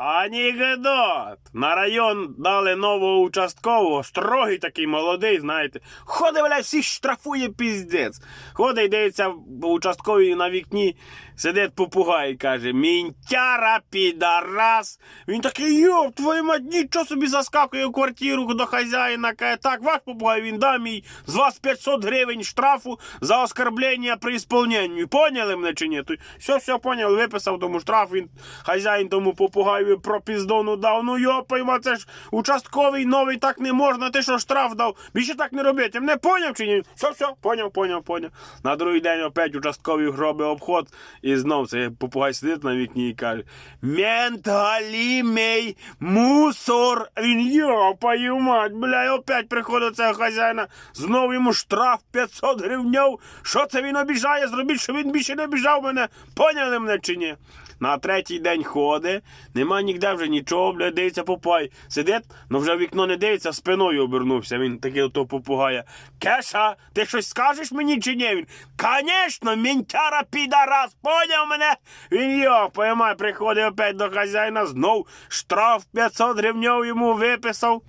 Анекдот! На район дали нового участкового, строгий такий молодий, знаєте. Ходить, бля, всіх штрафує піздець. Ходить, дивиться, участковий на вікні, сидить попугай і каже: Мінтяра, підарас. Він такий, йоп, твою мать, нічого собі заскакує в квартиру до хазяїна. Каже, так, ваш попугай, він да мій, з вас 500 гривень штрафу за оскорблення при ісполненні. Поняли мене чи ні? Все, все поняли, виписав тому штраф, він хазяїн тому попугаю про піздону дав. Ну йопайма, це ж участковий новий, так не можна, ти що штраф дав? Більше так не робити. Мене поняв чи ні? Все, все, поняв, поняв, поняв. На другий день опять участковий гроби обход, і знов цей попугай сидить на вікні і каже: Мент галімей мусор. Він йопаю мать, бля, і опять приходить цього хазяїна, знов йому штраф 500 гривньов. Що це він обіжає? Зробіть, що він більше не обіжав мене. Поняли мене чи ні? На третій день ходить, нема ніде вже нічого, бля, дивиться попугай. Сидить, ну вже вікно не дивиться, спиною обернувся. Він такий ото попугая. Кеша, ти щось скажеш мені чи ні? Він, Конечно, мінтяра підарас, поняв мене? Він йо, поймай, приходить опять до хазяїна, знов штраф 500 гривньов йому виписав.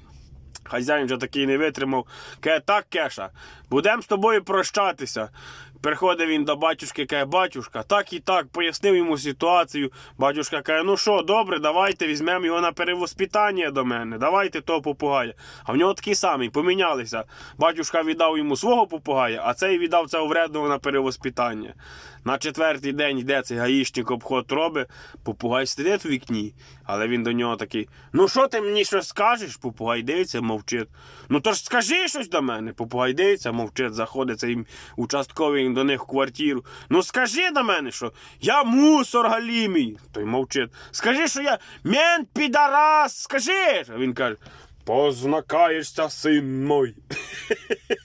Хазяїн вже такий не витримав. Каже, так, Кеша, будемо з тобою прощатися. Приходить він до батюшки, каже, батюшка, так і так, пояснив йому ситуацію. Батюшка каже, ну що, добре, давайте візьмемо його на перевоспитання до мене. Давайте того попугая. А в нього такий самий, помінялися. Батюшка віддав йому свого попугая, а цей віддав цього вредного на перевоспитання. На четвертий день йде цей гаїшник обход робить, попугай сидить у вікні, але він до нього такий: Ну що ти мені щось скажеш? Попугай дивиться, мовчить. Ну то ж скажи щось до мене. Попугай дивиться, мовчить, заходить цей участковий до них в квартиру. Ну скажи до мене, що я мусор галімій. Той мовчить. Скажи, що я мент підарас, скажи. А він каже: Познакаєшся, син мой.